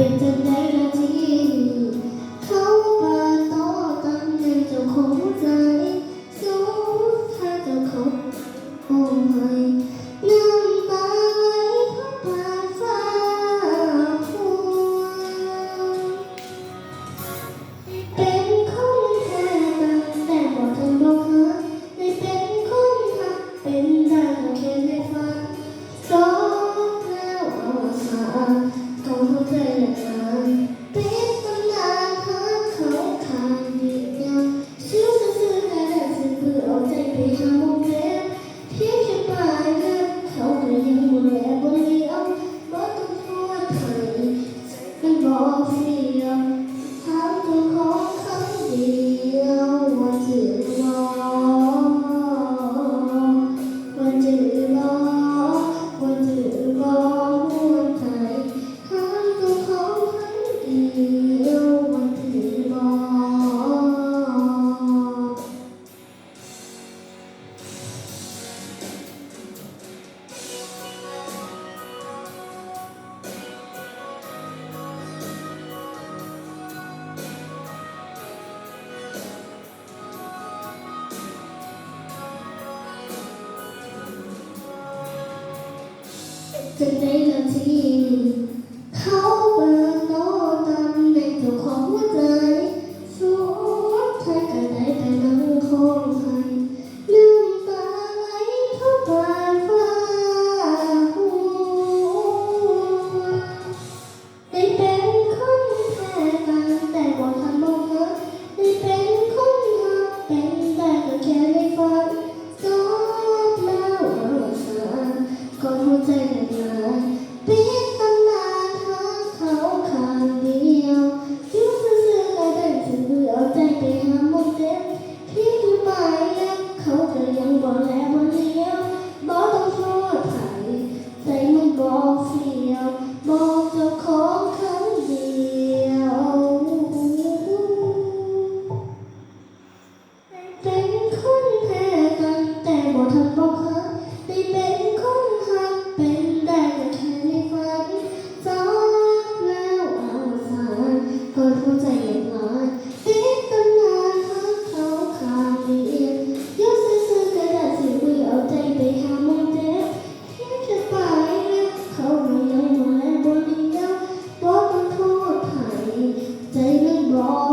เป็นจังไดละที่เขาปาต่อตั้งในเจ้าของใจสู้ถ้าเจ้าเขาโอ้ไม่น้ำตาไหลเพาะผ่านฟ้าพวเป็นคนแค่นั้นแต่บอกทำลงหาไม่เป็นคนหักเป็นได้แค่ในฝันสองแล้วอาสาต้องเข้าใจและงาน เจะได้ทำที่ เขาเปิดโตตอนเด็ของหัวใจชูไทยกันได้ไปนั่งคงไทยลืมตาไหเขาปายฟ้าหัวได้เป็นคนแพ้กัแต่ว่าทำบ่เพ้อไเป็นคนหักเปแต่ก็แค่ในฝัน Go, Senhor.